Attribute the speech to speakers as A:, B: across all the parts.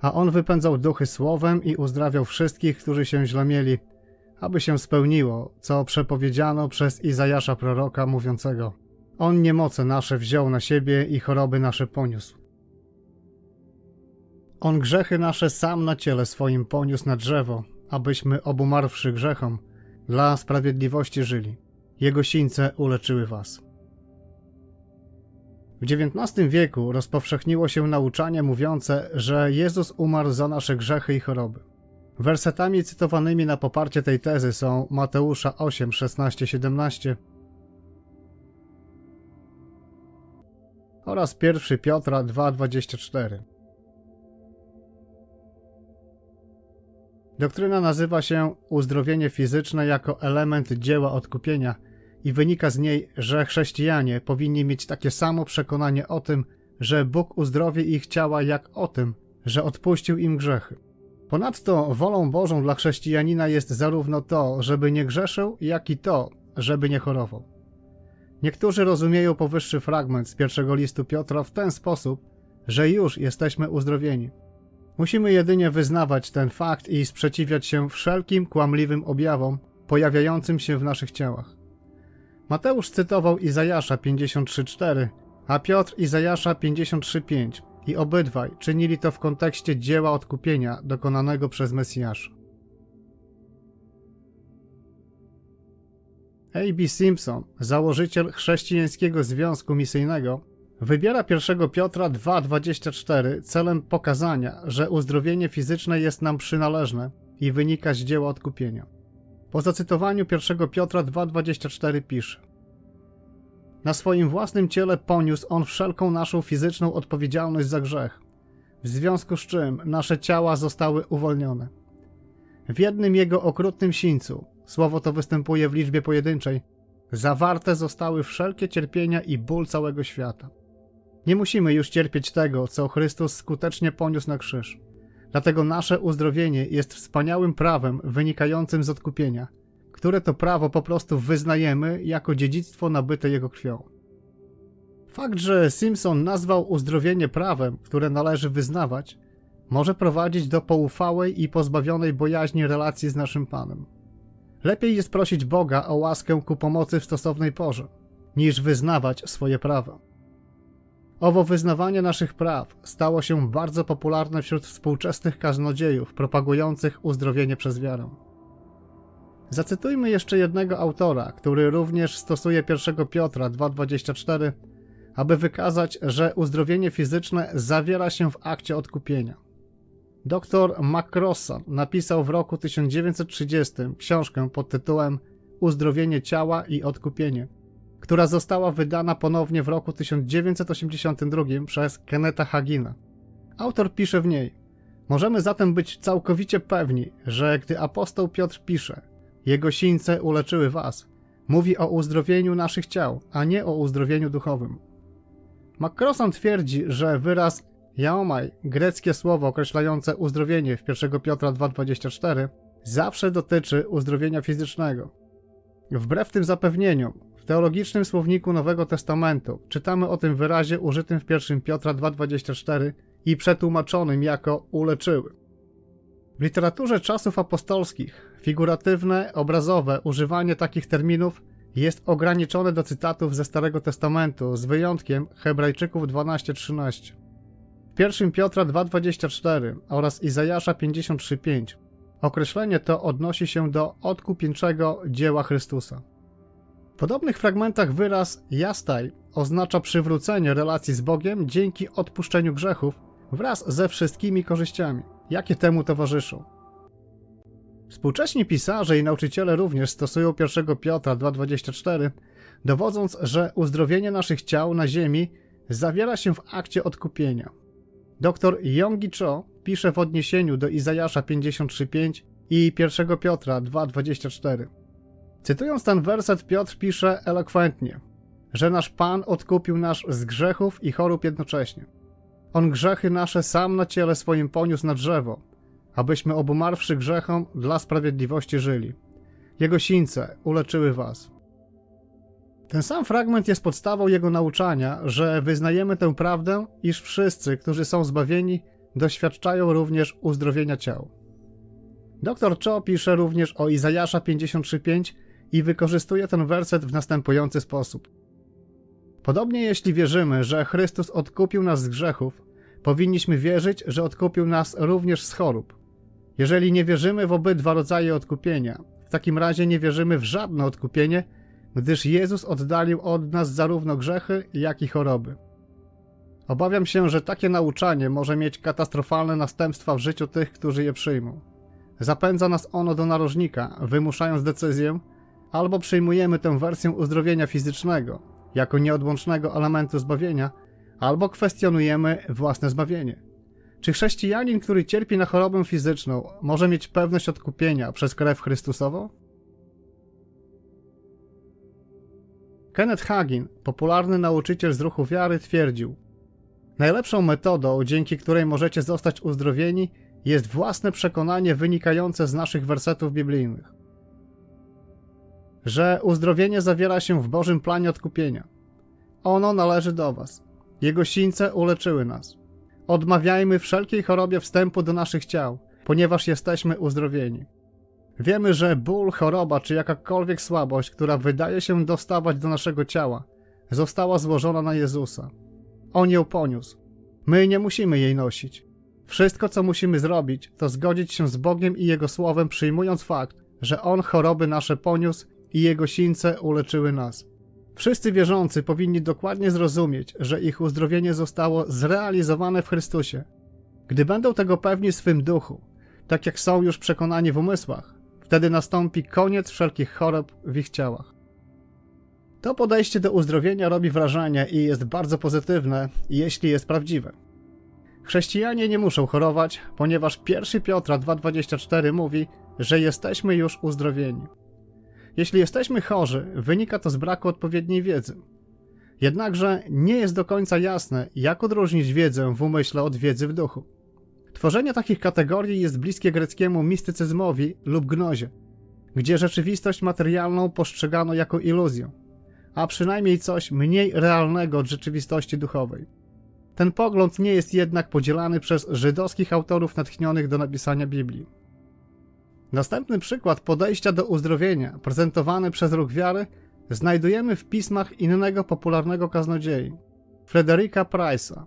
A: A on wypędzał duchy słowem i uzdrawiał wszystkich, którzy się źle mieli, aby się spełniło, co przepowiedziano przez Izajasza proroka mówiącego. On niemoce nasze wziął na siebie i choroby nasze poniósł. On grzechy nasze sam na ciele swoim poniósł na drzewo, abyśmy obumarwszy grzechom, dla sprawiedliwości żyli. Jego sińce uleczyły was. W XIX wieku rozpowszechniło się nauczanie mówiące, że Jezus umarł za nasze grzechy i choroby. Wersetami cytowanymi na poparcie tej tezy są Mateusza 8, 16, 17 oraz 1 Piotra 2, 24. Doktryna nazywa się uzdrowienie fizyczne jako element dzieła odkupienia i wynika z niej, że chrześcijanie powinni mieć takie samo przekonanie o tym, że Bóg uzdrowi ich ciała, jak o tym, że odpuścił im grzechy. Ponadto wolą Bożą dla chrześcijanina jest zarówno to, żeby nie grzeszył, jak i to, żeby nie chorował. Niektórzy rozumieją powyższy fragment z pierwszego listu Piotra w ten sposób, że już jesteśmy uzdrowieni. Musimy jedynie wyznawać ten fakt i sprzeciwiać się wszelkim kłamliwym objawom pojawiającym się w naszych ciałach. Mateusz cytował Izajasza 53:4, a Piotr Izajasza 53:5 i obydwaj czynili to w kontekście dzieła odkupienia dokonanego przez Mesjasza. A.B. Simpson, założyciel chrześcijańskiego związku misyjnego, wybiera 1 Piotra 2,24 celem pokazania, że uzdrowienie fizyczne jest nam przynależne i wynika z dzieła odkupienia. Po zacytowaniu 1 Piotra 2,24 pisze Na swoim własnym ciele poniósł on wszelką naszą fizyczną odpowiedzialność za grzech, w związku z czym nasze ciała zostały uwolnione. W jednym jego okrutnym sińcu, słowo to występuje w liczbie pojedynczej, zawarte zostały wszelkie cierpienia i ból całego świata. Nie musimy już cierpieć tego, co Chrystus skutecznie poniósł na krzyż. Dlatego nasze uzdrowienie jest wspaniałym prawem wynikającym z odkupienia, które to prawo po prostu wyznajemy jako dziedzictwo nabyte Jego krwią. Fakt, że Simpson nazwał uzdrowienie prawem, które należy wyznawać, może prowadzić do poufałej i pozbawionej bojaźni relacji z naszym Panem. Lepiej jest prosić Boga o łaskę ku pomocy w stosownej porze, niż wyznawać swoje prawa. Owo wyznawanie naszych praw stało się bardzo popularne wśród współczesnych kaznodziejów propagujących uzdrowienie przez wiarę. Zacytujmy jeszcze jednego autora, który również stosuje 1 Piotra 2,24, aby wykazać, że uzdrowienie fizyczne zawiera się w akcie odkupienia. Dr McCrossan napisał w roku 1930 książkę pod tytułem Uzdrowienie ciała i odkupienie – która została wydana ponownie w roku 1982 przez Kenneta Hagina. Autor pisze w niej: Możemy zatem być całkowicie pewni, że gdy apostoł Piotr pisze: Jego sińce uleczyły was, mówi o uzdrowieniu naszych ciał, a nie o uzdrowieniu duchowym. McCrossan twierdzi, że wyraz jaomai, greckie słowo określające uzdrowienie w 1 Piotra 2,24, zawsze dotyczy uzdrowienia fizycznego. Wbrew tym zapewnieniom, teologicznym słowniku Nowego Testamentu czytamy o tym wyrazie użytym w 1 Piotra 2,24 i przetłumaczonym jako uleczyły. W literaturze czasów apostolskich figuratywne, obrazowe używanie takich terminów jest ograniczone do cytatów ze Starego Testamentu, z wyjątkiem Hebrajczyków 12:13. W 1 Piotra 2:24 oraz Izajasza 53:5 określenie to odnosi się do odkupieńczego dzieła Chrystusa. Podobnych fragmentach wyraz jastaj oznacza przywrócenie relacji z Bogiem dzięki odpuszczeniu grzechów wraz ze wszystkimi korzyściami, jakie temu towarzyszą. Współcześni pisarze i nauczyciele również stosują 1 Piotra 2,24, dowodząc, że uzdrowienie naszych ciał na ziemi zawiera się w akcie odkupienia. Dr Yonggi Cho pisze w odniesieniu do Izajasza 53,5 i 1 Piotra 2,24. Cytując ten werset, Piotr pisze elokwentnie, że nasz Pan odkupił nas z grzechów i chorób jednocześnie. On grzechy nasze sam na ciele swoim poniósł na drzewo, abyśmy obumarwszy grzechom dla sprawiedliwości żyli. Jego sińce uleczyły was. Ten sam fragment jest podstawą jego nauczania, że wyznajemy tę prawdę, iż wszyscy, którzy są zbawieni, doświadczają również uzdrowienia ciał. Dr Cho pisze również o Izajasza 53:5 i wykorzystuje ten werset w następujący sposób. Podobnie jeśli wierzymy, że Chrystus odkupił nas z grzechów, powinniśmy wierzyć, że odkupił nas również z chorób. Jeżeli nie wierzymy w obydwa rodzaje odkupienia, w takim razie nie wierzymy w żadne odkupienie, gdyż Jezus oddalił od nas zarówno grzechy, jak i choroby. Obawiam się, że takie nauczanie może mieć katastrofalne następstwa w życiu tych, którzy je przyjmą. Zapędza nas ono do narożnika, wymuszając decyzję, albo przyjmujemy tę wersję uzdrowienia fizycznego jako nieodłącznego elementu zbawienia, albo kwestionujemy własne zbawienie. Czy chrześcijanin, który cierpi na chorobę fizyczną, może mieć pewność odkupienia przez krew Chrystusową? Kenneth Hagin, popularny nauczyciel z ruchu wiary, twierdził: Najlepszą metodą, dzięki której możecie zostać uzdrowieni, jest własne przekonanie wynikające z naszych wersetów biblijnych. Że uzdrowienie zawiera się w Bożym planie odkupienia. Ono należy do Was. Jego sińce uleczyły nas. Odmawiajmy wszelkiej chorobie wstępu do naszych ciał, ponieważ jesteśmy uzdrowieni. Wiemy, że ból, choroba czy jakakolwiek słabość, która wydaje się dostawać do naszego ciała, została złożona na Jezusa. On ją poniósł. My nie musimy jej nosić. Wszystko, co musimy zrobić, to zgodzić się z Bogiem i Jego Słowem, przyjmując fakt, że On choroby nasze poniósł i Jego sińce uleczyły nas. Wszyscy wierzący powinni dokładnie zrozumieć, że ich uzdrowienie zostało zrealizowane w Chrystusie. Gdy będą tego pewni w swym duchu, tak jak są już przekonani w umysłach, wtedy nastąpi koniec wszelkich chorób w ich ciałach. To podejście do uzdrowienia robi wrażenie i jest bardzo pozytywne, jeśli jest prawdziwe. Chrześcijanie nie muszą chorować, ponieważ 1 Piotra 2,24 mówi, że jesteśmy już uzdrowieni. Jeśli jesteśmy chorzy, wynika to z braku odpowiedniej wiedzy. Jednakże nie jest do końca jasne, jak odróżnić wiedzę w umyśle od wiedzy w duchu. Tworzenie takich kategorii jest bliskie greckiemu mistycyzmowi lub gnozie, gdzie rzeczywistość materialną postrzegano jako iluzję, a przynajmniej coś mniej realnego od rzeczywistości duchowej. Ten pogląd nie jest jednak podzielany przez żydowskich autorów natchnionych do napisania Biblii. Następny przykład podejścia do uzdrowienia, prezentowany przez ruch wiary, znajdujemy w pismach innego popularnego kaznodziei, Frederika Price'a.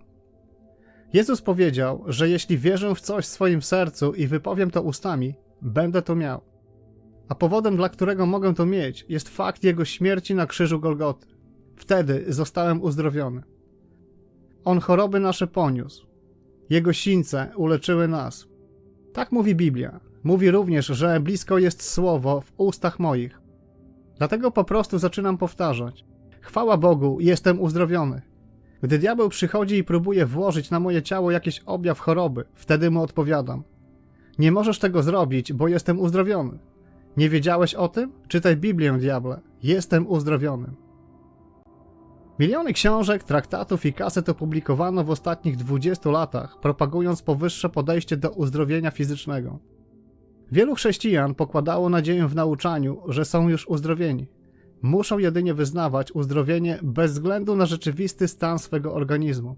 A: Jezus powiedział, że jeśli wierzę w coś w swoim sercu i wypowiem to ustami, będę to miał. A powodem, dla którego mogę to mieć, jest fakt Jego śmierci na krzyżu Golgoty. Wtedy zostałem uzdrowiony. On choroby nasze poniósł. Jego sińce uleczyły nas. Tak mówi Biblia. Mówi również, że blisko jest słowo w ustach moich. Dlatego po prostu zaczynam powtarzać. Chwała Bogu, jestem uzdrowiony. Gdy diabeł przychodzi i próbuje włożyć na moje ciało jakiś objaw choroby, wtedy mu odpowiadam. Nie możesz tego zrobić, bo jestem uzdrowiony. Nie wiedziałeś o tym? Czytaj Biblię, diable. Jestem uzdrowiony. Miliony książek, traktatów i kaset opublikowano w ostatnich 20 latach, propagując powyższe podejście do uzdrowienia fizycznego. Wielu chrześcijan pokładało nadzieję w nauczaniu, że są już uzdrowieni. Muszą jedynie wyznawać uzdrowienie bez względu na rzeczywisty stan swego organizmu.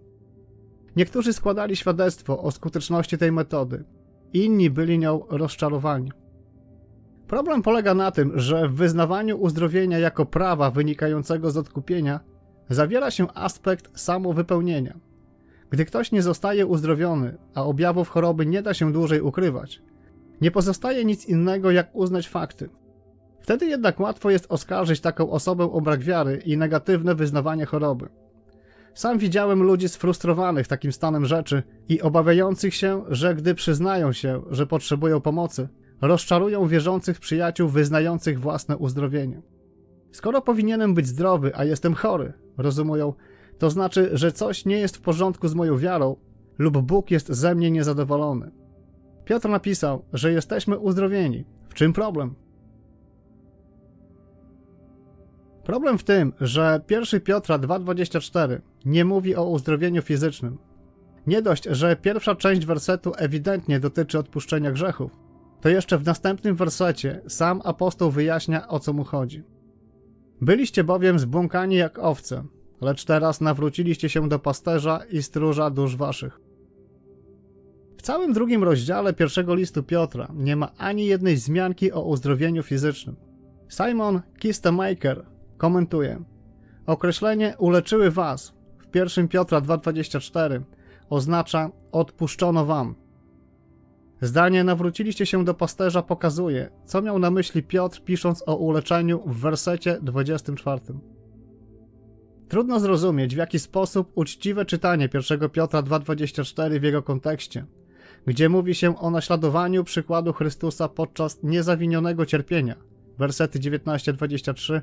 A: Niektórzy składali świadectwo o skuteczności tej metody, inni byli nią rozczarowani. Problem polega na tym, że w wyznawaniu uzdrowienia jako prawa wynikającego z odkupienia zawiera się aspekt samowypełnienia. Gdy ktoś nie zostaje uzdrowiony, a objawów choroby nie da się dłużej ukrywać, nie pozostaje nic innego, jak uznać fakty. Wtedy jednak łatwo jest oskarżyć taką osobę o brak wiary i negatywne wyznawanie choroby. Sam widziałem ludzi sfrustrowanych takim stanem rzeczy i obawiających się, że gdy przyznają się, że potrzebują pomocy, rozczarują wierzących przyjaciół wyznających własne uzdrowienie. Skoro powinienem być zdrowy, a jestem chory, rozumują, to znaczy, że coś nie jest w porządku z moją wiarą lub Bóg jest ze mnie niezadowolony. Piotr napisał, że jesteśmy uzdrowieni. W czym problem? Problem w tym, że 1 Piotra 2,24 nie mówi o uzdrowieniu fizycznym. Nie dość, że pierwsza część wersetu ewidentnie dotyczy odpuszczenia grzechów, to jeszcze w następnym wersecie sam apostoł wyjaśnia o co mu chodzi. Byliście bowiem zbłąkani jak owce, lecz teraz nawróciliście się do pasterza i stróża dusz waszych. Całym drugim rozdziale pierwszego listu Piotra nie ma ani jednej wzmianki o uzdrowieniu fizycznym. Simon Kistemaker komentuje: Określenie uleczyły was w 1 Piotra 2,24 oznacza odpuszczono wam. Zdanie nawróciliście się do pasterza pokazuje, co miał na myśli Piotr pisząc o uleczeniu w wersecie 24. Trudno zrozumieć, w jaki sposób uczciwe czytanie 1 Piotra 2,24 w jego kontekście, gdzie mówi się o naśladowaniu przykładu Chrystusa podczas niezawinionego cierpienia, wersety 19-23,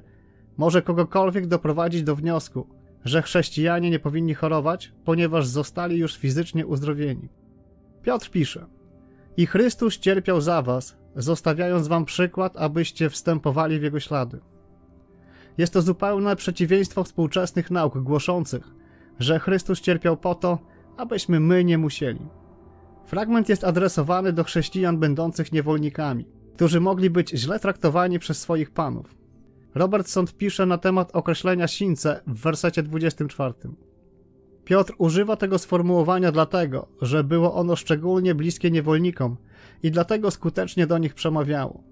A: może kogokolwiek doprowadzić do wniosku, że chrześcijanie nie powinni chorować, ponieważ zostali już fizycznie uzdrowieni. Piotr pisze: I Chrystus cierpiał za was, zostawiając wam przykład, abyście wstępowali w jego ślady. Jest to zupełne przeciwieństwo współczesnych nauk głoszących, że Chrystus cierpiał po to, abyśmy my nie musieli. Fragment jest adresowany do chrześcijan będących niewolnikami, którzy mogli być źle traktowani przez swoich panów. Robertson pisze na temat określenia sińce w wersecie 24. Piotr używa tego sformułowania dlatego, że było ono szczególnie bliskie niewolnikom i dlatego skutecznie do nich przemawiało.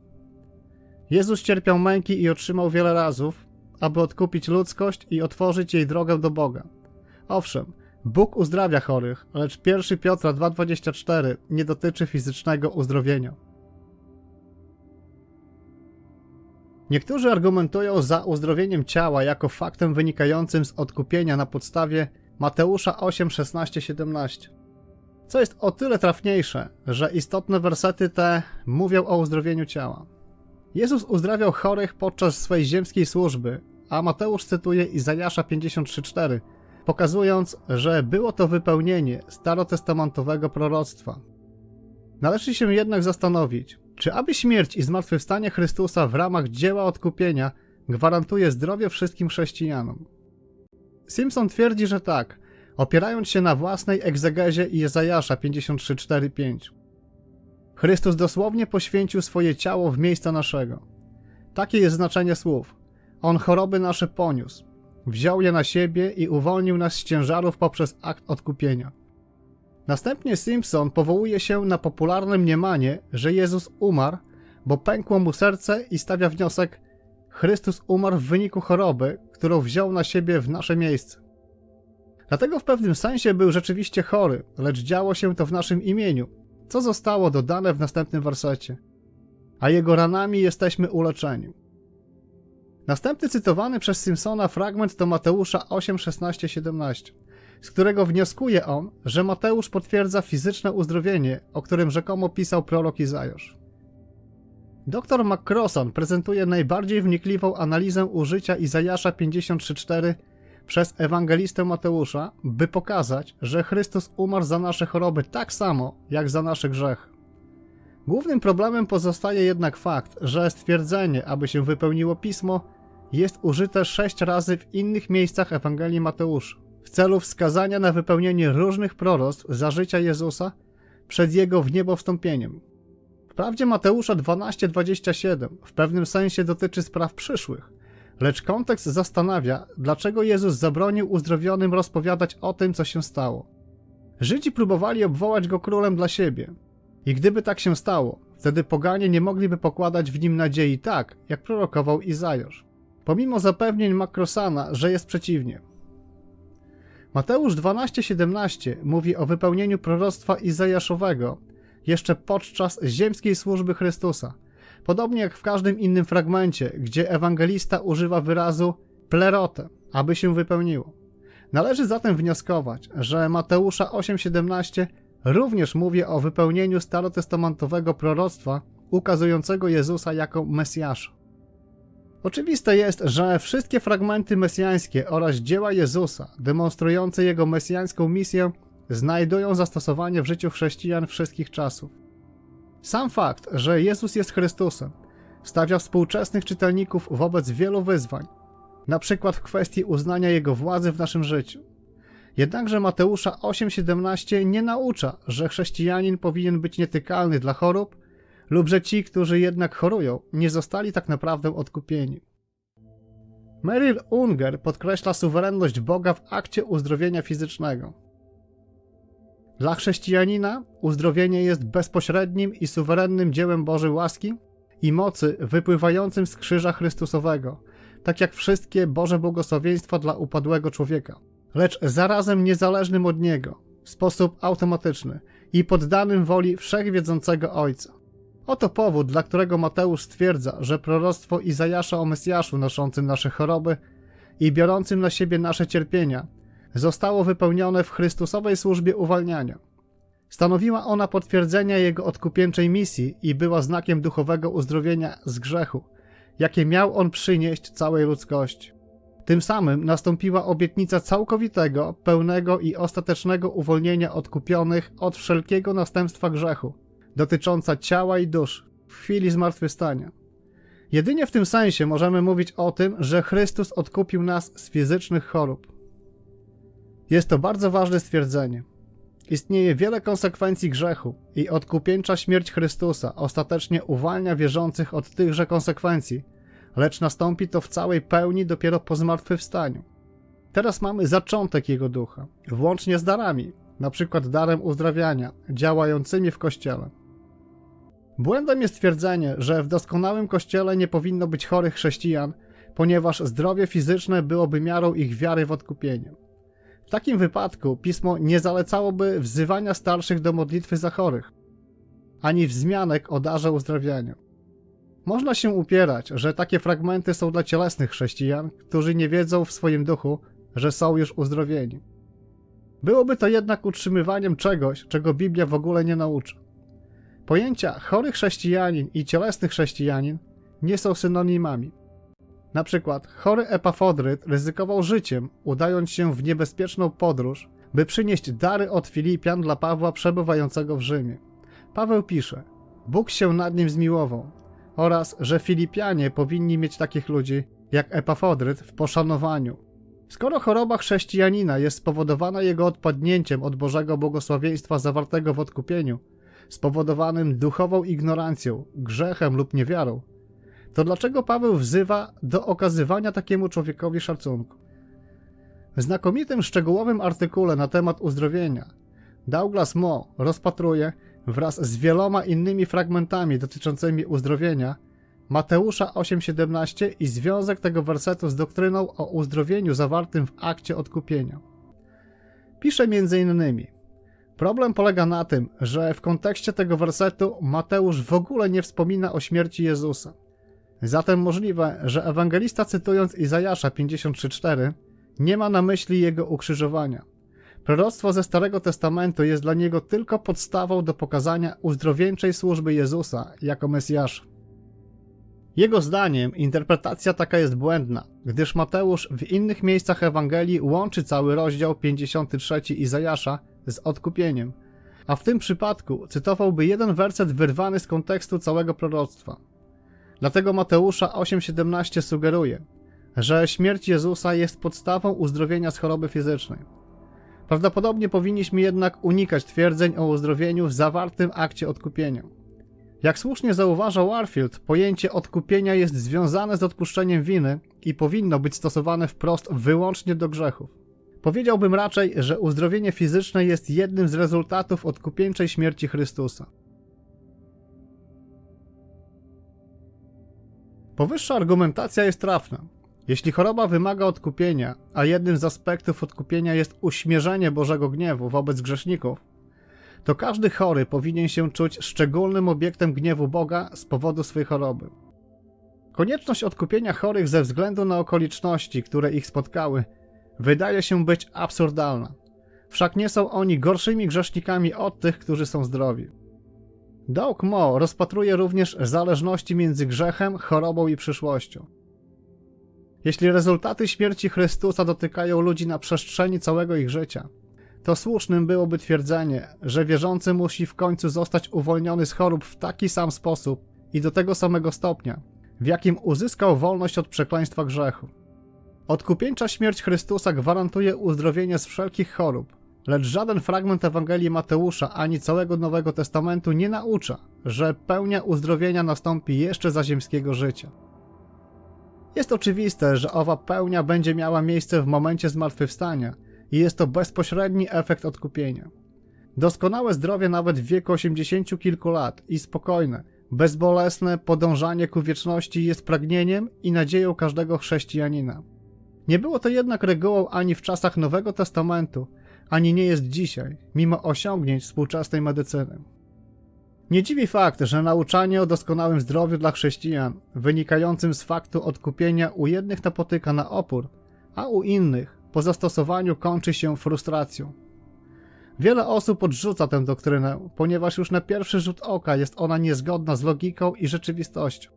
A: Jezus cierpiał męki i otrzymał wiele razów, aby odkupić ludzkość i otworzyć jej drogę do Boga. Owszem, Bóg uzdrawia chorych, lecz 1 Piotra 2,24 nie dotyczy fizycznego uzdrowienia. Niektórzy argumentują za uzdrowieniem ciała jako faktem wynikającym z odkupienia na podstawie Mateusza 8, 16, 17. Co jest o tyle trafniejsze, że istotne wersety te mówią o uzdrowieniu ciała. Jezus uzdrawiał chorych podczas swojej ziemskiej służby, a Mateusz cytuje Izajasza 53,4, pokazując, że było to wypełnienie starotestamentowego proroctwa. Należy się jednak zastanowić, czy aby śmierć i zmartwychwstanie Chrystusa w ramach dzieła odkupienia gwarantuje zdrowie wszystkim chrześcijanom? Simpson twierdzi, że tak, opierając się na własnej egzegezie Izajasza 53:4-5. Chrystus dosłownie poświęcił swoje ciało w miejsca naszego. Takie jest znaczenie słów. On choroby nasze poniósł, wziął je na siebie i uwolnił nas z ciężarów poprzez akt odkupienia. Następnie Simpson powołuje się na popularne mniemanie, że Jezus umarł, bo pękło mu serce i stawia wniosek: Chrystus umarł w wyniku choroby, którą wziął na siebie w nasze miejsce. Dlatego w pewnym sensie był rzeczywiście chory, lecz działo się to w naszym imieniu, co zostało dodane w następnym wersecie. A jego ranami jesteśmy uleczeni. Następny cytowany przez Simpsona fragment to Mateusza 8, 16, 17 z którego wnioskuje on, że Mateusz potwierdza fizyczne uzdrowienie, o którym rzekomo pisał prorok Izajasz. Dr McCrossan prezentuje najbardziej wnikliwą analizę użycia Izajasza 53.4 przez ewangelistę Mateusza, by pokazać, że Chrystus umarł za nasze choroby tak samo, jak za nasze grzechy. Głównym problemem pozostaje jednak fakt, że stwierdzenie, aby się wypełniło pismo, jest użyte sześć razy w innych miejscach Ewangelii Mateusza w celu wskazania na wypełnienie różnych proroctw za życia Jezusa przed Jego w niebo wstąpieniem. Wprawdzie Mateusza 12:27 w pewnym sensie dotyczy spraw przyszłych, lecz kontekst zastanawia, dlaczego Jezus zabronił uzdrowionym rozpowiadać o tym, co się stało. Żydzi próbowali obwołać go królem dla siebie. I gdyby tak się stało, wtedy poganie nie mogliby pokładać w nim nadziei tak, jak prorokował Izajasz. Pomimo zapewnień Makrosana, że jest przeciwnie. Mateusz 12:17 mówi o wypełnieniu proroctwa Izajaszowego jeszcze podczas ziemskiej służby Chrystusa. Podobnie jak w każdym innym fragmencie, gdzie ewangelista używa wyrazu plerote, aby się wypełniło. Należy zatem wnioskować, że Mateusza 8:17 również mówi o wypełnieniu starotestamentowego proroctwa ukazującego Jezusa jako Mesjasza. Oczywiste jest, że wszystkie fragmenty mesjańskie oraz dzieła Jezusa, demonstrujące jego mesjańską misję, znajdują zastosowanie w życiu chrześcijan wszystkich czasów. Sam fakt, że Jezus jest Chrystusem, stawia współczesnych czytelników wobec wielu wyzwań, na przykład w kwestii uznania Jego władzy w naszym życiu. Jednakże Mateusza 8:17 nie naucza, że chrześcijanin powinien być nietykalny dla chorób lub że ci, którzy jednak chorują, nie zostali tak naprawdę odkupieni. Meryl Unger podkreśla suwerenność Boga w akcie uzdrowienia fizycznego. Dla chrześcijanina uzdrowienie jest bezpośrednim i suwerennym dziełem Bożej łaski i mocy wypływającym z krzyża Chrystusowego, tak jak wszystkie Boże błogosławieństwa dla upadłego człowieka, lecz zarazem niezależnym od niego, w sposób automatyczny i poddanym woli wszechwiedzącego Ojca. Oto powód, dla którego Mateusz stwierdza, że proroctwo Izajasza o Mesjaszu noszącym nasze choroby i biorącym na siebie nasze cierpienia zostało wypełnione w Chrystusowej służbie uwalniania. Stanowiła ona potwierdzenie jego odkupieńczej misji i była znakiem duchowego uzdrowienia z grzechu, jakie miał on przynieść całej ludzkości. Tym samym nastąpiła obietnica całkowitego, pełnego i ostatecznego uwolnienia odkupionych od wszelkiego następstwa grzechu, dotycząca ciała i dusz w chwili zmartwychwstania. Jedynie w tym sensie możemy mówić o tym, że Chrystus odkupił nas z fizycznych chorób. Jest to bardzo ważne stwierdzenie. Istnieje wiele konsekwencji grzechu i odkupieńcza śmierć Chrystusa ostatecznie uwalnia wierzących od tychże konsekwencji, lecz nastąpi to w całej pełni dopiero po zmartwychwstaniu. Teraz mamy zaczątek Jego ducha, włącznie z darami, przykład darem uzdrawiania, działającymi w Kościele. Błędem jest twierdzenie, że w doskonałym Kościele nie powinno być chorych chrześcijan, ponieważ zdrowie fizyczne byłoby miarą ich wiary w odkupienie. W takim wypadku pismo nie zalecałoby wzywania starszych do modlitwy za chorych, ani wzmianek o darze uzdrawiania. Można się upierać, że takie fragmenty są dla cielesnych chrześcijan, którzy nie wiedzą w swoim duchu, że są już uzdrowieni. Byłoby to jednak utrzymywaniem czegoś, czego Biblia w ogóle nie naucza. Pojęcia chory chrześcijanin i cielesny chrześcijanin nie są synonimami. Na przykład chory Epafodryt ryzykował życiem, udając się w niebezpieczną podróż, by przynieść dary od Filipian dla Pawła przebywającego w Rzymie. Paweł pisze: Bóg się nad nim zmiłował, oraz że Filipianie powinni mieć takich ludzi jak Epafodryt w poszanowaniu. Skoro choroba chrześcijanina jest spowodowana jego odpadnięciem od Bożego błogosławieństwa zawartego w odkupieniu, spowodowanym duchową ignorancją, grzechem lub niewiarą, to dlaczego Paweł wzywa do okazywania takiemu człowiekowi szacunku? W znakomitym, szczegółowym artykule na temat uzdrowienia Douglas Mo rozpatruje wraz z wieloma innymi fragmentami dotyczącymi uzdrowienia Mateusza 8:17 i związek tego wersetu z doktryną o uzdrowieniu zawartym w akcie odkupienia. Pisze m.in. Problem polega na tym, że w kontekście tego wersetu Mateusz w ogóle nie wspomina o śmierci Jezusa. Zatem możliwe, że ewangelista cytując Izajasza 53:4 nie ma na myśli jego ukrzyżowania. Proroctwo ze Starego Testamentu jest dla niego tylko podstawą do pokazania uzdrowieńczej służby Jezusa jako Mesjasza. Jego zdaniem interpretacja taka jest błędna, gdyż Mateusz w innych miejscach Ewangelii łączy cały rozdział 53 Izajasza z odkupieniem, a w tym przypadku cytowałby jeden werset wyrwany z kontekstu całego proroctwa. Dlatego Mateusza 8:17 sugeruje, że śmierć Jezusa jest podstawą uzdrowienia z choroby fizycznej. Prawdopodobnie powinniśmy jednak unikać twierdzeń o uzdrowieniu w zawartym akcie odkupienia. Jak słusznie zauważa Warfield, pojęcie odkupienia jest związane z odpuszczeniem winy i powinno być stosowane wprost wyłącznie do grzechów. Powiedziałbym raczej, że uzdrowienie fizyczne jest jednym z rezultatów odkupieńczej śmierci Chrystusa. Powyższa argumentacja jest trafna. Jeśli choroba wymaga odkupienia, a jednym z aspektów odkupienia jest uśmierzenie Bożego gniewu wobec grzeszników, to każdy chory powinien się czuć szczególnym obiektem gniewu Boga z powodu swej choroby. Konieczność odkupienia chorych ze względu na okoliczności, które ich spotkały, wydaje się być absurdalna. Wszak nie są oni gorszymi grzesznikami od tych, którzy są zdrowi. Doug Mo rozpatruje również zależności między grzechem, chorobą i przyszłością. Jeśli rezultaty śmierci Chrystusa dotykają ludzi na przestrzeni całego ich życia, to słusznym byłoby twierdzenie, że wierzący musi w końcu zostać uwolniony z chorób w taki sam sposób i do tego samego stopnia, w jakim uzyskał wolność od przekleństwa grzechu. Odkupieńcza śmierć Chrystusa gwarantuje uzdrowienie z wszelkich chorób, lecz żaden fragment Ewangelii Mateusza ani całego Nowego Testamentu nie naucza, że pełnia uzdrowienia nastąpi jeszcze za ziemskiego życia. Jest oczywiste, że owa pełnia będzie miała miejsce w momencie zmartwychwstania i jest to bezpośredni efekt odkupienia. Doskonałe zdrowie nawet w wieku 80 kilku lat i spokojne, bezbolesne podążanie ku wieczności jest pragnieniem i nadzieją każdego chrześcijanina. Nie było to jednak regułą ani w czasach Nowego Testamentu, ani nie jest dzisiaj, mimo osiągnięć współczesnej medycyny. Nie dziwi fakt, że nauczanie o doskonałym zdrowiu dla chrześcijan, wynikającym z faktu odkupienia u jednych napotyka na opór, a u innych po zastosowaniu kończy się frustracją. Wiele osób odrzuca tę doktrynę, ponieważ już na pierwszy rzut oka jest ona niezgodna z logiką i rzeczywistością.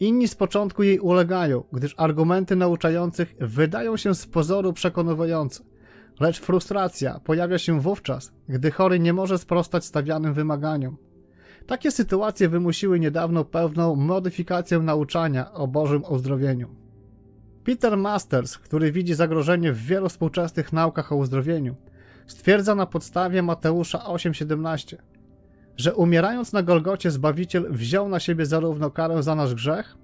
A: Inni z początku jej ulegają, gdyż argumenty nauczających wydają się z pozoru przekonujące, lecz frustracja pojawia się wówczas, gdy chory nie może sprostać stawianym wymaganiom. Takie sytuacje wymusiły niedawno pewną modyfikację nauczania o Bożym uzdrowieniu. Peter Masters, który widzi zagrożenie w wielu współczesnych naukach o uzdrowieniu, stwierdza na podstawie Mateusza 8:17, że umierając na Golgocie Zbawiciel wziął na siebie zarówno karę za nasz grzech,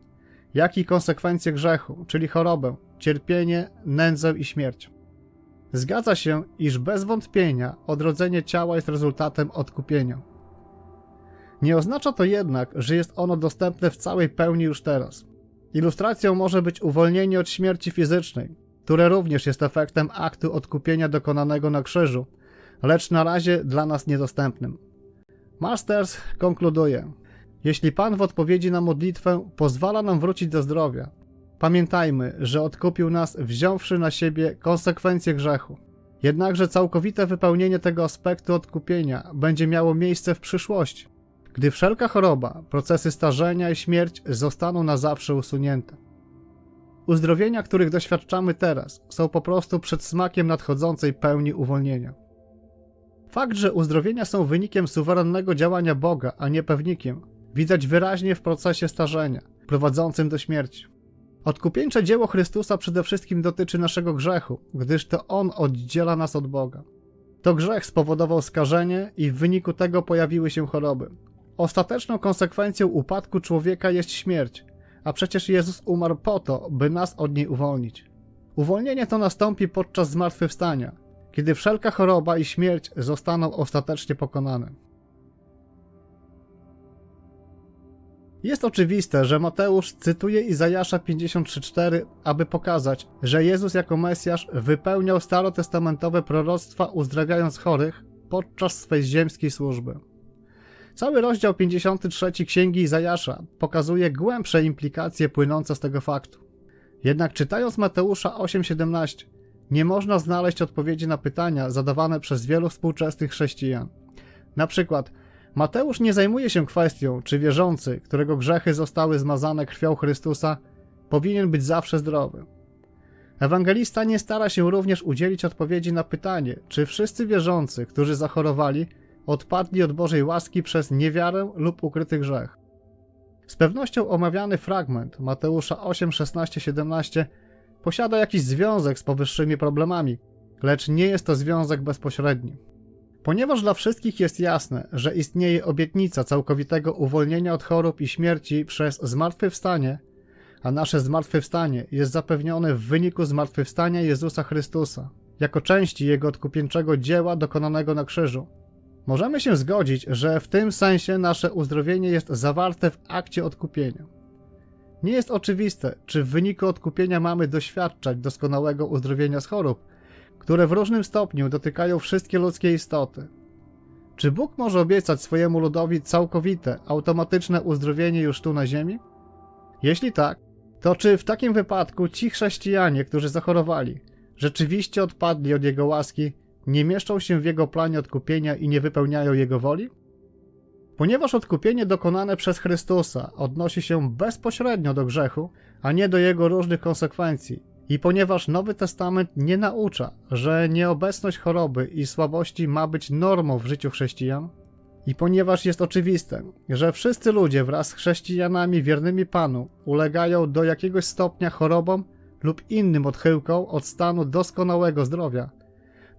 A: jak i konsekwencje grzechu, czyli chorobę, cierpienie, nędzę i śmierć. Zgadza się, iż bez wątpienia odrodzenie ciała jest rezultatem odkupienia. Nie oznacza to jednak, że jest ono dostępne w całej pełni już teraz. Ilustracją może być uwolnienie od śmierci fizycznej, które również jest efektem aktu odkupienia dokonanego na krzyżu, lecz na razie dla nas niedostępnym. Masters konkluduje: Jeśli Pan w odpowiedzi na modlitwę pozwala nam wrócić do zdrowia, pamiętajmy, że odkupił nas, wziąwszy na siebie konsekwencje grzechu. Jednakże całkowite wypełnienie tego aspektu odkupienia będzie miało miejsce w przyszłości, gdy wszelka choroba, procesy starzenia i śmierć zostaną na zawsze usunięte. Uzdrowienia, których doświadczamy teraz, są po prostu przedsmakiem nadchodzącej pełni uwolnienia. Fakt, że uzdrowienia są wynikiem suwerennego działania Boga, a nie pewnikiem, widać wyraźnie w procesie starzenia, prowadzącym do śmierci. Odkupieńcze dzieło Chrystusa przede wszystkim dotyczy naszego grzechu, gdyż to On oddziela nas od Boga. To grzech spowodował skażenie i w wyniku tego pojawiły się choroby. Ostateczną konsekwencją upadku człowieka jest śmierć, a przecież Jezus umarł po to, by nas od niej uwolnić. Uwolnienie to nastąpi podczas zmartwychwstania, kiedy wszelka choroba i śmierć zostaną ostatecznie pokonane. Jest oczywiste, że Mateusz cytuje Izajasza 53:4, aby pokazać, że Jezus jako Mesjasz wypełniał starotestamentowe proroctwa uzdrawiając chorych podczas swej ziemskiej służby. Cały rozdział 53 Księgi Izajasza pokazuje głębsze implikacje płynące z tego faktu. Jednak czytając Mateusza 8:17, nie można znaleźć odpowiedzi na pytania zadawane przez wielu współczesnych chrześcijan. Na przykład, Mateusz nie zajmuje się kwestią, czy wierzący, którego grzechy zostały zmazane krwią Chrystusa, powinien być zawsze zdrowy. Ewangelista nie stara się również udzielić odpowiedzi na pytanie, czy wszyscy wierzący, którzy zachorowali, odpadli od Bożej łaski przez niewiarę lub ukryty grzech. Z pewnością omawiany fragment Mateusza 8, 16, 17 posiada jakiś związek z powyższymi problemami, lecz nie jest to związek bezpośredni. Ponieważ dla wszystkich jest jasne, że istnieje obietnica całkowitego uwolnienia od chorób i śmierci przez zmartwychwstanie, a nasze zmartwychwstanie jest zapewnione w wyniku zmartwychwstania Jezusa Chrystusa, jako części Jego odkupieńczego dzieła dokonanego na krzyżu, Możemy się zgodzić, że w tym sensie nasze uzdrowienie jest zawarte w akcie odkupienia. Nie jest oczywiste, czy w wyniku odkupienia mamy doświadczać doskonałego uzdrowienia z chorób, które w różnym stopniu dotykają wszystkie ludzkie istoty. Czy Bóg może obiecać swojemu ludowi całkowite, automatyczne uzdrowienie już tu na ziemi? Jeśli tak, to czy w takim wypadku ci chrześcijanie, którzy zachorowali, rzeczywiście odpadli od Jego łaski nie mieszczą się w Jego planie odkupienia i nie wypełniają Jego woli? Ponieważ odkupienie dokonane przez Chrystusa odnosi się bezpośrednio do grzechu, a nie do jego różnych konsekwencji, i ponieważ Nowy Testament nie naucza, że nieobecność choroby i słabości ma być normą w życiu chrześcijan, i ponieważ jest oczywiste, że wszyscy ludzie wraz z chrześcijanami wiernymi Panu ulegają do jakiegoś stopnia chorobom lub innym odchyłkom od stanu doskonałego zdrowia,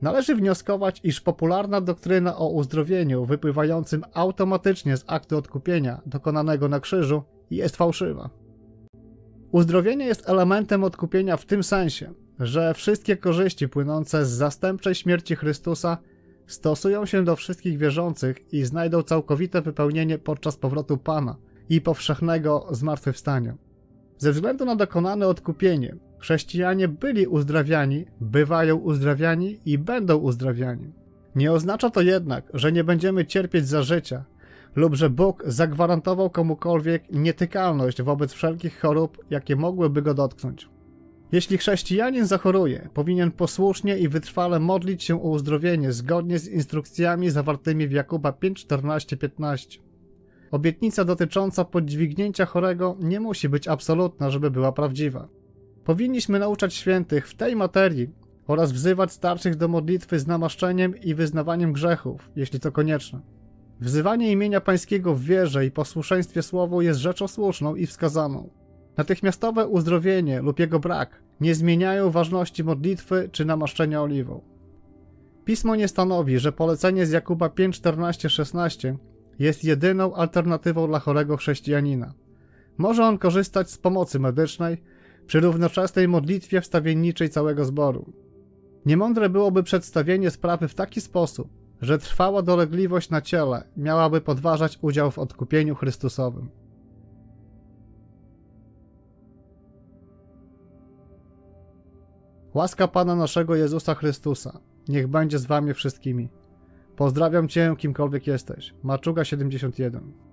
A: Należy wnioskować, iż popularna doktryna o uzdrowieniu wypływającym automatycznie z aktu odkupienia dokonanego na krzyżu jest fałszywa. Uzdrowienie jest elementem odkupienia w tym sensie, że wszystkie korzyści płynące z zastępczej śmierci Chrystusa stosują się do wszystkich wierzących i znajdą całkowite wypełnienie podczas powrotu Pana i powszechnego zmartwychwstania. Ze względu na dokonane odkupienie, chrześcijanie byli uzdrawiani, bywają uzdrawiani i będą uzdrawiani. Nie oznacza to jednak, że nie będziemy cierpieć za życia lub że Bóg zagwarantował komukolwiek nietykalność wobec wszelkich chorób, jakie mogłyby go dotknąć. Jeśli chrześcijanin zachoruje, powinien posłusznie i wytrwale modlić się o uzdrowienie zgodnie z instrukcjami zawartymi w Jakuba 5:14-15. Obietnica dotycząca podźwignięcia chorego nie musi być absolutna, żeby była prawdziwa. Powinniśmy nauczać świętych w tej materii oraz wzywać starszych do modlitwy z namaszczeniem i wyznawaniem grzechów, jeśli to konieczne. Wzywanie imienia Pańskiego w wierze i posłuszeństwie Słowu jest rzeczą słuszną i wskazaną. Natychmiastowe uzdrowienie lub jego brak nie zmieniają ważności modlitwy czy namaszczenia oliwą. Pismo nie stanowi, że polecenie z Jakuba 5:14-16 jest jedyną alternatywą dla chorego chrześcijanina. Może on korzystać z pomocy medycznej przy równoczesnej modlitwie wstawienniczej całego zboru. Niemądre byłoby przedstawienie sprawy w taki sposób, że trwała dolegliwość na ciele miałaby podważać udział w odkupieniu Chrystusowym. Łaska Pana naszego Jezusa Chrystusa, niech będzie z wami wszystkimi. Pozdrawiam Cię, kimkolwiek jesteś. Maczuga 71